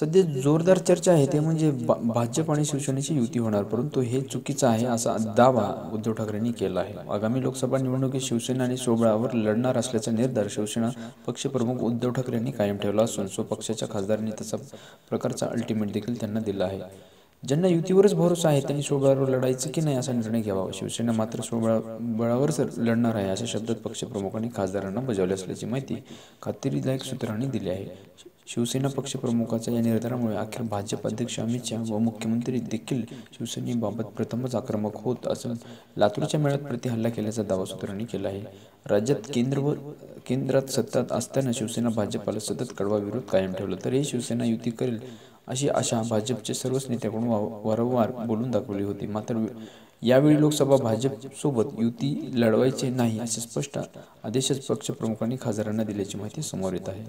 सध्या जोरदार चर्चा आहे ते म्हणजे भाजप आणि शिवसेनेची युती होणार परंतु हे चुकीचं आहे असा दावा उद्धव ठाकरेंनी केला आहे. आगामी लोकसभा निवडणुकीत शिवसेना आणि सोबळावर लढणार असल्याचा निर्धार शिवसेना पक्षप्रमुख उद्धव ठाकरेंनी कायम ठेवला असून स्वपक्षाच्या खासदारांनी तसा प्रकारचा अल्टिमेट देखील त्यांना दिला आहे. ज्यांना युतीवरच भरोसा आहे त्यांनी सोबळावर लढायचं की नाही असा निर्णय घ्यावा. शिवसेना मात्र सोबळा बळावरच लढणार आहे अशा शब्दात पक्षप्रमुखांनी खासदारांना बजावले असल्याची माहिती खात्रीदायक सूत्रांनी दिली आहे. शिवसेना पक्षप्रमुखाच्या या निर्धारामुळे अखेर भाजप अध्यक्ष अमित शहा व मुख्यमंत्री देखील शिवसेनेबाबत प्रथमच आक्रमक होत असून लातूरच्या मेळ्यात प्रतिहल्ला केल्याचा दावा सूत्रांनी केला आहे. राज्यात केंद्र व केंद्रात सत्तात असताना शिवसेना भाजपाला सतत कडवा विरोध कायम ठेवला तरीही शिवसेना युती करेल अशी आशा भाजपचे सर्वच नेत्याकडून वारंवार बोलून दाखवली होती. मात्र यावेळी लोकसभा भाजपसोबत युती लढवायचे नाही असे स्पष्ट आदेशच पक्षप्रमुखांनी खासदारांना दिल्याची माहिती समोर येत आहे.